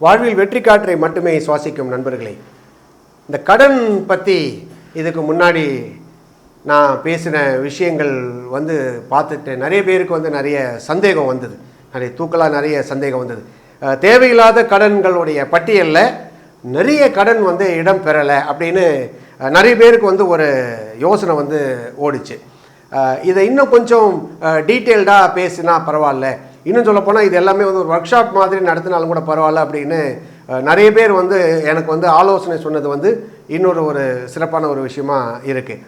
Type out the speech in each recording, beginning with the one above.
வாழ்வில் வெற்றி காற்றை மட்டுமே சுவாசிக்கும் நண்பர்களே இந்த கடன் பற்றி இதுக்கு முன்னாடி நான் பேசின விஷயங்கள் வந்து பார்த்துட்டு நிறைய பேருக்கு வந்து நிறைய சந்தேகம் வந்தது. நிறைய தூக்கலாக நிறைய சந்தேகம் வந்தது. தேவையில்லாத கடன்களுடைய பட்டியலில் நிறைய கடன் வந்து இடம் பெறலை அப்படின்னு நிறைய பேருக்கு வந்து ஒரு யோசனை வந்து ஓடிச்சு. இதை இன்னும் கொஞ்சம் டீட்டெயில்டாக பேசினா பரவாயில்ல. இன்னும் சொல்லப்போனால் இது எல்லாமே வந்து ஒரு ஒர்க் ஷாப் மாதிரி நடத்தினாலும் கூட பரவாயில்ல அப்படின்னு நிறைய பேர் வந்து எனக்கு வந்து ஆலோசனை சொன்னது வந்து இன்னொரு ஒரு சிறப்பான ஒரு விஷயமா இருக்குது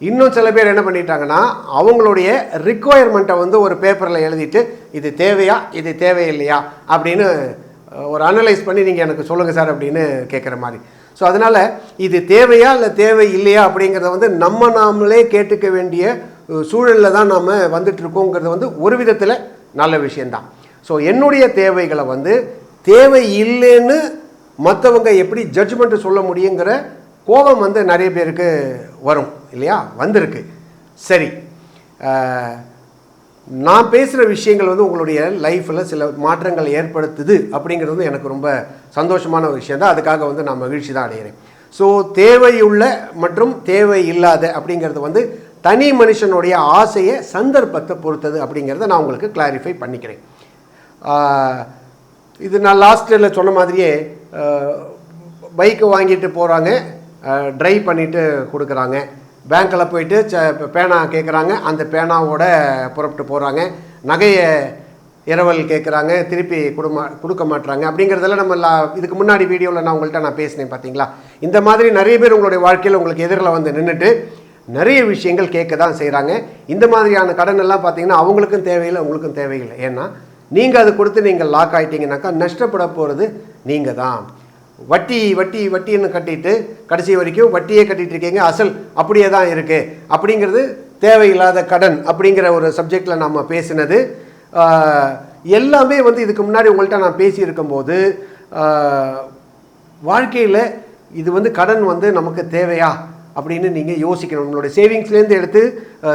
இன்னும் சில பேர் என்ன பண்ணிட்டாங்கன்னா அவங்களுடைய ரிக்குவயர்மெண்ட்டை வந்து ஒரு பேப்பரில் எழுதிட்டு இது தேவையா இது தேவையில்லையா அப்படின்னு ஒரு அனலைஸ் பண்ணி நீங்கள் எனக்கு சொல்லுங்கள் சார் அப்படின்னு கேட்குற மாதிரி. ஸோ அதனால் இது தேவையா இல்லை தேவை இல்லையா அப்படிங்கிறத வந்து நம்ம நாமளே கேட்டுக்க வேண்டிய சூழலில் தான் நாம் வந்துட்டுருக்கோங்கிறது வந்து ஒரு விதத்தில் நல்ல விஷயந்தான் ஸோ என்னுடைய தேவைகளை வந்து தேவை இல்லைன்னு மற்றவங்க எப்படி ஜட்ஜ்மெண்ட்டு சொல்ல முடியுங்கிற கோபம் வந்து நிறைய பேருக்கு வரும் இல்லையா? வந்திருக்கு. சரி. நான் பேசுகிற விஷயங்கள் வந்து உங்களுடைய லைஃப்பில் சில மாற்றங்கள் ஏற்படுத்துது அப்படிங்கிறது வந்து எனக்கு ரொம்ப சந்தோஷமான ஒரு விஷயம் தான் அதுக்காக வந்து நான் மகிழ்ச்சி தான் அடைகிறேன் ஸோ தேவையுள்ள மற்றும் தேவை இல்லாத அப்படிங்கிறது வந்து தனி மனுஷனுடைய ஆசையை சந்தர்ப்பத்தை பொறுத்தது அப்படிங்கிறத நான் உங்களுக்கு கிளாரிஃபை பண்ணிக்கிறேன். இது நான் லாஸ்ட்டில் சொன்ன மாதிரியே பைக்கு வாங்கிட்டு போகிறாங்க ட்ரைவ் பண்ணிவிட்டு கொடுக்குறாங்க. பேங்க்கில் போயிட்டு ச பேனா கேட்குறாங்க அந்த பேனாவோட புறப்பட்டு போகிறாங்க நகையை இரவல் கேட்குறாங்க திருப்பி கொடுமா கொடுக்க மாட்டுறாங்க அப்படிங்கிறதெல்லாம் நம்ம லா இதுக்கு முன்னாடி வீடியோவில் நான் உங்கள்கிட்ட நான் பேசினேன் பார்த்தீங்களா இந்த மாதிரி நிறைய பேர் உங்களுடைய வாழ்க்கையில் உங்களுக்கு எதிரில் வந்து நின்றுட்டு நிறைய விஷயங்கள் கேட்க தான் செய்கிறாங்க இந்த மாதிரியான கடன் எல்லாம் பார்த்தீங்கன்னா அவங்களுக்கும் தேவையில்லை உங்களுக்கும் தேவையில்லை. ஏன்னா நீங்கள் அது கொடுத்து நீங்கள் லாக் ஆகிட்டீங்கனாக்கா நஷ்டப்பட போகிறது நீங்கள் தான் வட்டி வட்டி வட்டின்னு கட்டிட்டு கடைசி வரைக்கும் வட்டியே கட்டிகிட்டு இருக்கீங்க. அசல் அப்படியே தான் இருக்குது அப்படிங்கிறது தேவையில்லாத கடன் அப்படிங்கிற ஒரு சப்ஜெக்டில் நம்ம பேசினது. எல்லாமே வந்து இதுக்கு முன்னாடி உங்கள்கிட்ட நான் பேசியிருக்கும்போது வாழ்க்கையில் இது வந்து கடன் வந்து நமக்கு தேவையா? அப்படின்னு நீங்கள் யோசிக்கணும். உங்களுடைய சேவிங்ஸ்லேருந்து எடுத்து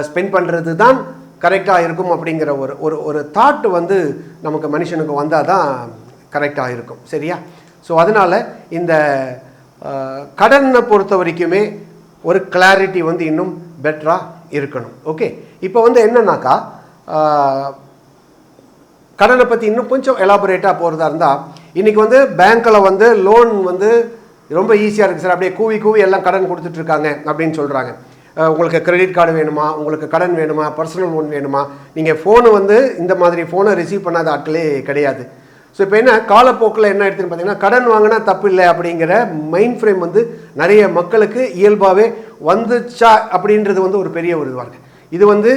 ஸ்பெண்ட் பண்ணுறது தான் கரெக்டாக இருக்கும் அப்படிங்கிற ஒரு ஒரு ஒரு தாட் வந்து நமக்கு மனுஷனுக்கு வந்தால் தான் கரெக்டாக இருக்கும். சரியா? ஸோ அதனால் இந்த கடனை பொறுத்த வரைக்குமே ஒரு கிளாரிட்டி வந்து இன்னும் பெட்டராக இருக்கணும். ஓகே இப்போ வந்து என்னன்னாக்கா கடனை பற்றி இன்னும் கொஞ்சம் எலாபரேட்டாக போகிறதா இருந்தால் இன்றைக்கி வந்து பேங்க்கில் வந்து லோன் வந்து ரொம்ப ஈஸியாக இருக்குது சார் அப்படியே கூவி கூவி எல்லாம் கடன் கொடுத்துட்ருக்காங்க அப்படின்னு சொல்கிறாங்க உங்களுக்கு கிரெடிட் கார்டு வேணுமா? உங்களுக்கு கடன் வேணுமா? பர்சனல் லோன் வேணுமா? நீங்கள் ஃபோனு வந்து இந்த மாதிரி ஃபோனை ரிசீவ் பண்ணாத ஆட்களே கிடையாது. ஸோ இப்போ என்ன? காலப்போக்கில் என்ன எடுத்துன்னு பார்த்தீங்கன்னா கடன் வாங்கினா தப்பு இல்லை அப்படிங்கிற மைண்ட் ஃப்ரேம் வந்து நிறைய மக்களுக்கு இயல்பாகவே வந்துச்சா அப்படின்றது வந்து ஒரு பெரிய ஒரு இதுவாக இருக்குது இது வந்து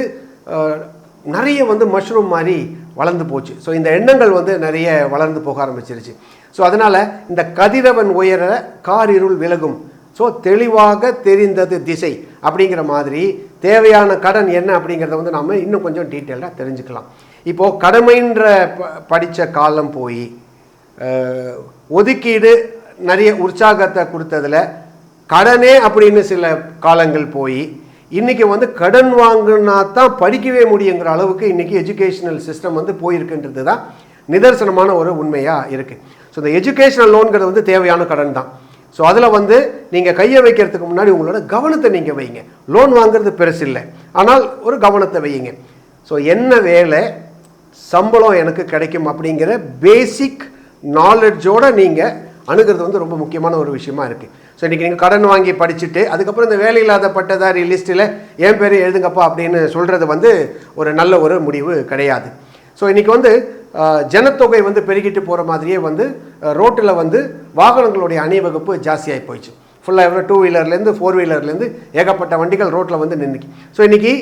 நிறைய வந்து மஷ்ரூம் மாதிரி வளர்ந்து போச்சு. ஸோ இந்த எண்ணங்கள் வந்து நிறைய வளர்ந்து போக ஆரம்பிச்சிருச்சு. ஸோ அதனால் இந்த கதிரவன் உயர கார் இருள் விலகும். ஸோ தெளிவாக தெரிந்தது திசை அப்படிங்கிற மாதிரி தேவையான கடன் என்ன அப்படிங்கிறத வந்து நாம் இன்னும் கொஞ்சம் டீட்டெயிலாக தெரிஞ்சுக்கலாம். இப்போது கடமைன்ற ப படித்த காலம் போய் ஒதுக்கீடு நிறைய உற்சாகத்தை கொடுத்ததுல கடனே அப்படின்னு சில காலங்கள் போய் இன்றைக்கி வந்து கடன் வாங்கினா தான் படிக்கவே முடியுங்கிற அளவுக்கு இன்றைக்கி எஜுகேஷனல் சிஸ்டம் வந்து போயிருக்குன்றது தான் நிதர்சனமான ஒரு உண்மையாக இருக்குது ஸோ இந்த எஜுகேஷனல் லோன்கிறது வந்து தேவையான கடன் தான் ஸோ அதில் வந்து நீங்கள் கையை வைக்கிறதுக்கு முன்னாடி உங்களோட கவனத்தை நீங்கள் வைங்க. லோன் வாங்குறது பெருசு இல்லை. ஆனால் ஒரு கவனத்தை வையுங்க. ஸோ என்ன வேலை? சம்பளம் எனக்கு கிடைக்கும் அப்படிங்கிற பேசிக் நாலெட்ஜோடு நீங்கள் அணுகிறது வந்து ரொம்ப முக்கியமான ஒரு விஷயமா இருக்குது ஸோ இன்றைக்கி நீங்கள் கடன் வாங்கி படிச்சுட்டு அதுக்கப்புறம் இந்த வேலையில்லாத பட்டதாரி லிஸ்ட்டில் என் பேர் எழுதுங்கப்பா அப்படின்னு சொல்கிறது வந்து ஒரு நல்ல ஒரு முடிவு கிடையாது. ஸோ இன்றைக்கி வந்து ஜனத்தொகை வந்து பெருகிட்டு போகிற மாதிரியே வந்து ரோட்டில் வந்து வாகனங்களுடைய அணிவகுப்பு ஜாஸ்தியாகி போயிடுச்சு. ஃபுல்லாக எவ்வளோ டூ வீலர்லேருந்து ஃபோர் வீலர்லேருந்து ஏகப்பட்ட வண்டிகள் ரோட்டில் வந்து நின்றுக்கு ஸோ இன்றைக்கி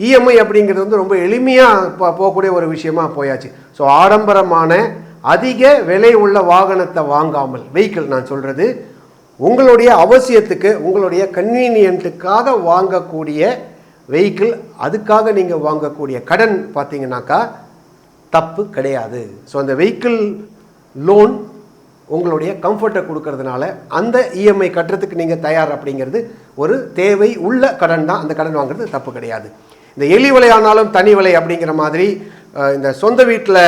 இஎம்ஐ அப்படிங்கிறது வந்து ரொம்ப எளிமையாக போ போகக்கூடிய ஒரு விஷயமா போயாச்சு. ஸோ ஆடம்பரமான அதிக விலை உள்ள வாகனத்தை வாங்காமல் வெஹிக்கிள் நான் சொல்கிறது உங்களுடைய அவசியத்துக்கு உங்களுடைய கன்வீனியன்ட்டுக்காக வாங்கக்கூடிய வெஹிக்கிள் அதுக்காக நீங்கள் வாங்கக்கூடிய கடன் பார்த்தீங்கன்னாக்கா தப்பு கிடையாது. ஸோ அந்த வெஹிக்கிள் லோன் உங்களுடைய கம்ஃபர்ட்டை கொடுக்கறதுனால அந்த இஎம்ஐ கட்டுறதுக்கு நீங்கள் தயார் அப்படிங்கிறது ஒரு தேவை உள்ள கடன் தான். அந்த கடன் வாங்குறது தப்பு கிடையாது. இந்த எலி விலையானாலும் தனி விலை அப்படிங்கிற மாதிரி இந்த சொந்த வீட்டில்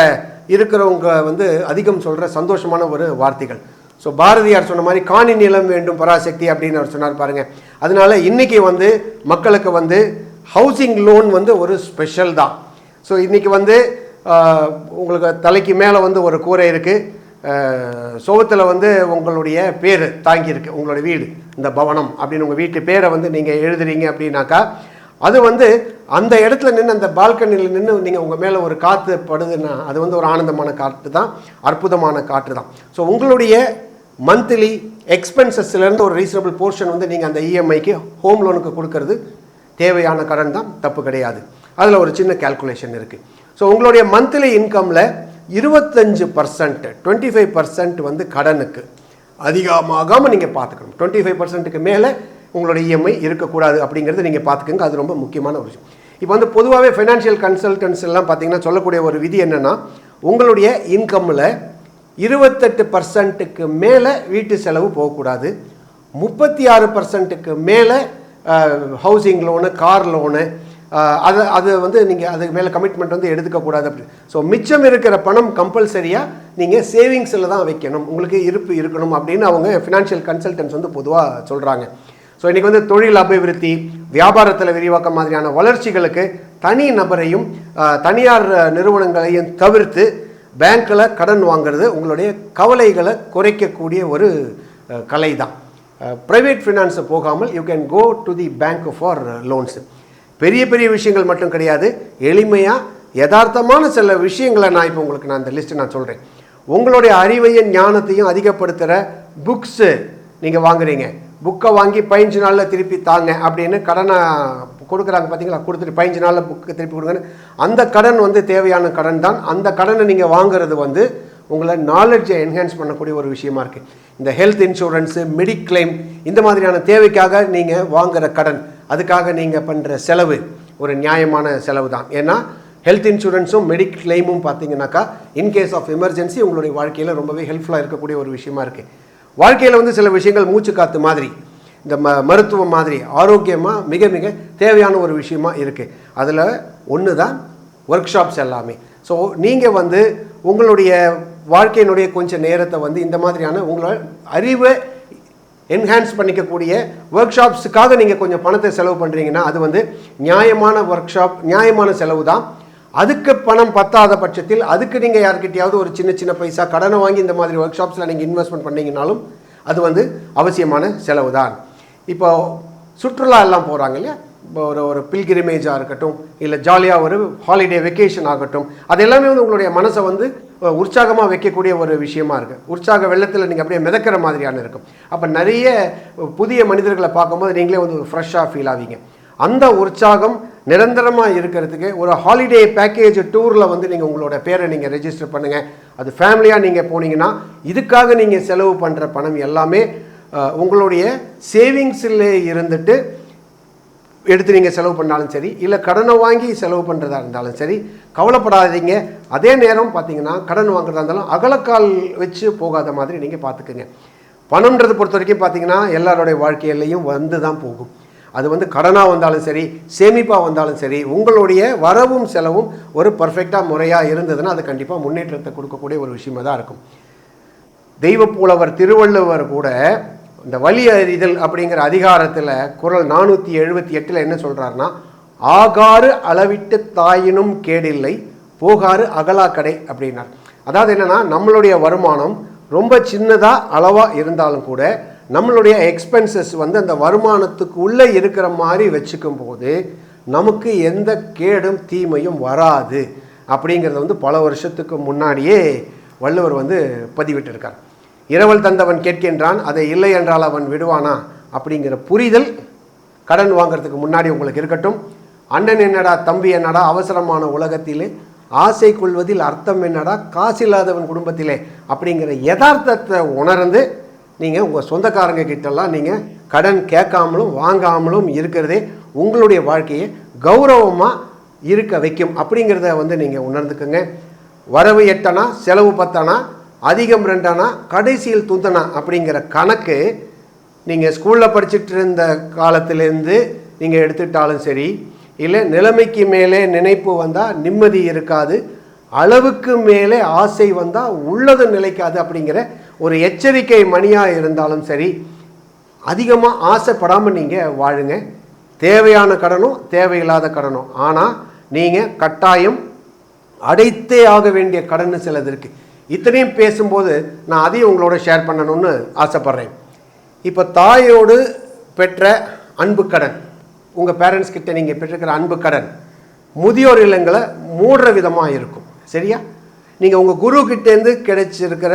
இருக்கிறவங்க வந்து அதிகம் சொல்கிற சந்தோஷமான ஒரு வார்த்தைகள். ஸோ பாரதியார் சொன்ன மாதிரி காணி நிலம் வேண்டும் பராசக்தி அப்படின்னு அவர் சொன்னார் பாருங்கள் அதனால இன்றைக்கி வந்து மக்களுக்கு வந்து ஹவுசிங் லோன் வந்து ஒரு ஸ்பெஷல் தான். ஸோ இன்றைக்கி வந்து உங்களுக்கு தலைக்கு மேலே வந்து ஒரு கூரை இருக்குது சோகத்தில் வந்து உங்களுடைய பேர் தாங்கியிருக்கு உங்களுடைய வீடு இந்த பவனம் அப்படின்னு உங்கள் வீட்டு பேரை வந்து நீங்கள் எழுதுறீங்க அப்படின்னாக்கா அது வந்து அந்த இடத்துல நின்று அந்த பால்கனியில் நின்று நீங்கள் உங்கள் மேலே ஒரு காற்று படுதுன்னா அது வந்து ஒரு ஆனந்தமான காற்று தான் அற்புதமான காற்று தான். ஸோ உங்களுடைய மந்த்லி எக்ஸ்பென்சஸ்லேருந்து ஒரு ரீசனபிள் போர்ஷன் வந்து நீங்கள் அந்த இஎம்ஐக்கு ஹோம் லோனுக்கு கொடுக்கறது தேவையான கடன் தான் தப்பு கிடையாது. அதில் ஒரு சின்ன கால்குலேஷன் இருக்குது ஸோ உங்களுடைய மந்த்லி இன்கமில் இருபத்தஞ்சு பர்சன்ட் டுவெண்ட்டி ஃபைவ் பர்சன்ட் வந்து கடனுக்கு அதிகமாகாமல் நீங்கள் பார்த்துக்கணும். டுவெண்ட்டி ஃபைவ் பர்சன்ட்டுக்கு மேலே உங்களோட இஎம்ஐ இருக்கக்கூடாது அப்படிங்கிறது நீங்கள் பார்த்துக்கோங்க. அது ரொம்ப முக்கியமான ஒரு விஷயம். இப்போ வந்து பொதுவாகவே ஃபைனான்ஷியல் கன்சல்டன்ஸ் எல்லாம் பார்த்தீங்கன்னா சொல்லக்கூடிய ஒரு விதி என்னென்னா உங்களுடைய இன்கம்மில் இருபத்தெட்டு பர்சன்ட்டுக்கு மேலே வீட்டு செலவு போகக்கூடாது. முப்பத்தி ஆறு பர்சன்ட்டுக்கு மேலே ஹவுசிங் லோனு கார் லோனு அது அது வந்து நீங்கள் அதுக்கு மேலே கமிட்மெண்ட் வந்து எடுத்துக்கக்கூடாது அப்படி. ஸோ மிச்சம் இருக்கிற பணம் கம்பல்சரியாக நீங்கள் சேவிங்ஸில் தான் வைக்கணும். உங்களுக்கு இருப்பு இருக்கணும் அப்படின்னு அவங்க ஃபினான்ஷியல் கன்சல்டன்ஸ் வந்து பொதுவாக சொல்கிறாங்க ஸோ இன்றைக்கி வந்து தொழில் அபிவிருத்தி வியாபாரத்தில் விரிவாக்கம் மாதிரியான வளர்ச்சிகளுக்கு தனி நபரையும் தனியார் நிறுவனங்களையும் தவிர்த்து பேங்க்கில் கடன் வாங்குறது உங்களுடைய கவலைகளை குறைக்கக்கூடிய ஒரு கலை தான் ப்ரைவேட் ஃபினான்ஸை போகாமல் you can go to the bank for loans பெரிய பெரிய விஷயங்கள் மட்டும் கிடையாது. எளிமையாக யதார்த்தமான சில விஷயங்களை நான் இப்போ உங்களுக்கு நான் இந்த லிஸ்ட்டு நான் சொல்கிறேன் உங்களுடைய அறிவையும் ஞானத்தையும் அதிகப்படுத்துகிற புக்ஸு நீங்கள் வாங்குறீங்க. புக்கை வாங்கி பதினஞ்சு நாளில் திருப்பி தாங்க அப்படின்னு கடனை கொடுக்குறாங்க பார்த்தீங்களா கொடுத்துட்டு பதினஞ்சு நாளில் புக்கு திருப்பி கொடுங்கன்னு. அந்த கடன் வந்து தேவையான கடன் தான். அந்த கடனை நீங்கள் வாங்குறது வந்து உங்களை நாலெட்ஜை என்ஹான்ஸ் பண்ணக்கூடிய ஒரு விஷயமா இருக்குது இந்த ஹெல்த் இன்சூரன்ஸு மெடிக்ளைம் இந்த மாதிரியான தேவைக்காக நீங்கள் வாங்குகிற கடன். அதுக்காக நீங்கள் பண்ணுற செலவு ஒரு நியாயமான செலவு தான் ஏன்னா ஹெல்த் இன்சூரன்ஸும் மெடிக்ளைமும் பார்த்தீங்கன்னாக்கா இன்கேஸ் ஆஃப் எமர்ஜென்சி உங்களுடைய வாழ்க்கையில் ரொம்பவே ஹெல்ப்ஃபுல்லாக இருக்கக்கூடிய ஒரு விஷயமா இருக்குது வாழ்க்கையில் வந்து சில விஷயங்கள் மூச்சு காத்து மாதிரி இந்த ம மருத்துவம் மாதிரி ஆரோக்கியமாக மிக மிக தேவையான ஒரு விஷயமா இருக்குது அதில் ஒன்று தான் ஒர்க் ஷாப்ஸ் எல்லாமே. ஸோ நீங்கள் வந்து உங்களுடைய வாழ்க்கையினுடைய கொஞ்சம் நேரத்தை வந்து இந்த மாதிரியான உங்களோட அறிவை என்ஹான்ஸ் பண்ணிக்கக்கூடிய ஒர்க் ஷாப்ஸுக்காக நீங்கள் கொஞ்சம் பணத்தை செலவு பண்ணுறீங்கன்னா அது வந்து நியாயமான ஒர்க் ஷாப் நியாயமான செலவு தான் அதுக்கு பணம் பத்தாத பட்சத்தில் அதுக்கு நீங்கள் யார்கிட்டையாவது ஒரு சின்ன சின்ன பைசா கடனை வாங்கி இந்த மாதிரி ஒர்க் ஷாப்ஸில் நீங்கள் இன்வெஸ்ட்மெண்ட் பண்ணிங்கனாலும் அது வந்து அவசியமான செலவு தான் இப்போ சுற்றுலா எல்லாம் போகிறாங்க இல்லையா? இப்போ ஒரு ஒரு பில்கிரிமேஜாக இருக்கட்டும் இல்லை ஜாலியாக ஒரு ஹாலிடே வெக்கேஷன் ஆகட்டும் அது எல்லாமே வந்து உங்களுடைய மனசை வந்து உற்சாகமாக வைக்கக்கூடிய ஒரு விஷயமா இருக்குது உற்சாக வெள்ளத்தில் நீங்கள் அப்படியே மிதக்கிற மாதிரியான இருக்கும். அப்போ நிறைய புதிய மனிதர்களை பார்க்கும்போது நீங்களே வந்து ஒரு ஃப்ரெஷ்ஷாக ஃபீல் ஆவீங்க. அந்த உற்சாகம் நிரந்தரமாக இருக்கிறதுக்கு ஒரு ஹாலிடே பேக்கேஜ் டூரில் வந்து நீங்கள் உங்களோட பேரை நீங்கள் ரெஜிஸ்டர் பண்ணுங்கள் அது ஃபேமிலியாக நீங்கள் போனீங்கன்னா இதுக்காக நீங்கள் செலவு பண்ணுற பணம் எல்லாமே உங்களுடைய சேவிங்ஸில் இருந்துட்டு எடுத்து நீங்கள் செலவு பண்ணாலும் சரி இல்லை கடனை வாங்கி செலவு பண்ணுறதா இருந்தாலும் சரி கவலைப்படாதீங்க. அதே நேரம் பார்த்தீங்கன்னா கடன் வாங்குறதா இருந்தாலும் அகலக்கால் வச்சு போகாத மாதிரி நீங்கள் பார்த்துக்குங்க பணம்ன்றது பொறுத்த வரைக்கும் பார்த்தீங்கன்னா எல்லாருடைய வாழ்க்கையிலையும் வந்து தான் போகும். அது வந்து கடனாக வந்தாலும் சரி சேமிப்பாக வந்தாலும் சரி உங்களுடைய வரவும் செலவும் ஒரு பர்ஃபெக்டாக முறையாக இருந்ததுன்னா அது கண்டிப்பாக முன்னேற்றத்தை கொடுக்கக்கூடிய ஒரு விஷயமா தான் இருக்கும் தெய்வப்புலவர் திருவள்ளுவர் கூட இந்த வலி அறிதல் அப்படிங்கிற அதிகாரத்தில் குரல் நானூற்றி எழுபத்தி எட்டில் என்ன சொல்கிறாருன்னா ஆகாறு அளவிட்டு தாயினும் கேடில்லை போகாறு அகலாக்கடை அப்படின்னார். அதாவது என்னென்னா நம்மளுடைய வருமானம் ரொம்ப சின்னதாக அளவாக இருந்தாலும் கூட நம்மளுடைய எக்ஸ்பென்சஸ் வந்து அந்த வருமானத்துக்கு உள்ளே இருக்கிற மாதிரி வச்சுக்கும் போது நமக்கு எந்த கேடும் தீமையும் வராது அப்படிங்கிறத வந்து பல வருஷத்துக்கு முன்னாடியே வள்ளுவர் வந்து பதிவிட்டிருக்கார். இரவல் தந்தவன் கேட்கின்றான் அதை இல்லை என்றால் அவன் விடுவானா? அப்படிங்கிற புரிதல் கடன் வாங்குறதுக்கு முன்னாடி உங்களுக்கு இருக்கட்டும். அண்ணன் என்னடா தம்பி என்னடா அவசரமான உலகத்திலே ஆசை கொள்வதில் அர்த்தம் என்னடா காசு இல்லாதவன் குடும்பத்திலே அப்படிங்கிற யதார்த்தத்தை உணர்ந்து நீங்கள் உங்கள் சொந்தக்காரங்க கிட்டலாம் நீங்கள் கடன் கேட்காமலும் வாங்காமலும் இருக்கிறதே உங்களுடைய வாழ்க்கையை கௌரவமாக இருக்க வைக்கும் அப்படிங்கிறத வந்து நீங்கள் உணர்ந்துக்குங்க. வரவு எட்டனா செலவு பத்தனா அதிகம் ரெண்டானா கடைசியில் துந்தனா அப்படிங்கிற கணக்கு நீங்கள் ஸ்கூலில் படிச்சுட்டு இருந்த காலத்திலேருந்து நீங்கள் எடுத்துட்டாலும் சரி இல்லை நிலைமைக்கு மேலே நினைப்பு வந்தால் நிம்மதி இருக்காது அளவுக்கு மேலே ஆசை வந்தால் உள்ளது நிலைக்காது அப்படிங்கிற ஒரு எச்சரிக்கை மணியாக இருந்தாலும் சரி அதிகமாக ஆசைப்படாமல் நீங்கள் வாழுங்க. தேவையான கடனும் தேவையில்லாத கடனும். ஆனால் நீங்கள் கட்டாயம் அடைத்தே ஆக வேண்டிய கடன் சிலது இருக்குது இத்தனையும் பேசும்போது நான் அதையும் உங்களோட ஷேர் பண்ணணும்னு ஆசைப்பட்றேன். இப்போ தாயோடு பெற்ற அன்பு கடன் உங்கள் பேரண்ட்ஸ் கிட்ட நீங்கள் பெற்றிருக்கிற அன்பு கடன் முதியோர் இல்லங்களை மூடுற விதமாக இருக்கும். சரியா? நீங்கள் உங்கள் குரு கிட்டேருந்து கிடைச்சிருக்கிற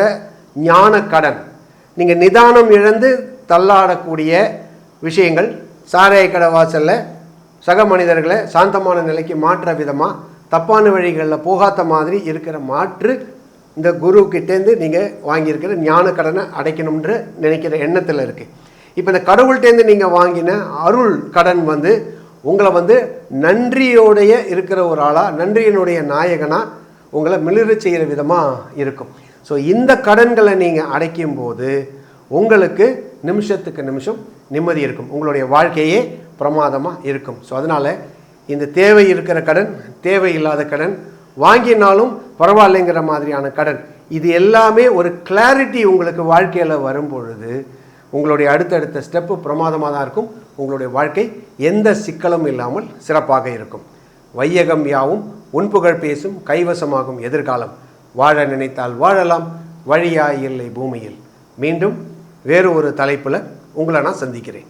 ஞான கடன் நீங்கள் நிதானம் இழந்து தள்ளாடக்கூடிய விஷயங்கள் சாராய கடை வாசலில் சக மனிதர்களை சாந்தமான நிலைக்கு மாற்ற விதமாக தப்பான வழிகளில் போகாத மாதிரி இருக்கிற மாற்று இந்த குரு கிட்டேருந்து நீங்கள் வாங்கியிருக்கிற ஞான கடனை அடைக்கணும்ன்ற நினைக்கிற எண்ணத்தில் இருக்குது இப்போ இந்த கடவுள்கிட்டேருந்து நீங்கள் வாங்கின அருள் கடன் வந்து உங்களை வந்து நன்றியோடைய இருக்கிற ஒரு ஆளாக நன்றியினுடைய நாயகனாக உங்களை மிளிர செய்கிற விதமாக இருக்கும். ஸோ இந்த கடன்களை நீங்கள் அடைக்கும் போது உங்களுக்கு நிமிஷத்துக்கு நிமிஷம் நிம்மதி இருக்கும். உங்களுடைய வாழ்க்கையே பிரமாதமாக இருக்கும். ஸோ அதனால் இந்த தேவை இருக்கிற கடன் தேவை இல்லாத கடன் வாங்கினாலும் பரவாயில்லைங்கிற மாதிரியான கடன். இது எல்லாமே ஒரு கிளாரிட்டி உங்களுக்கு வாழ்க்கையில் வரும் பொழுது உங்களுடைய அடுத்தடுத்த ஸ்டெப்பு பிரமாதமாக தான் இருக்கும். உங்களுடைய வாழ்க்கை எந்த சிக்கலும் இல்லாமல் சிறப்பாக இருக்கும். வையகம் யாவும் உன்புகழ் பேசும் கைவசமாகும் எதிர்காலம். வாழ நினைத்தால் வாழலாம் வழியா இல்லை பூமியில். மீண்டும் வேறு ஒரு தலைப்பில் உங்களை நான் சந்திக்கிறேன்.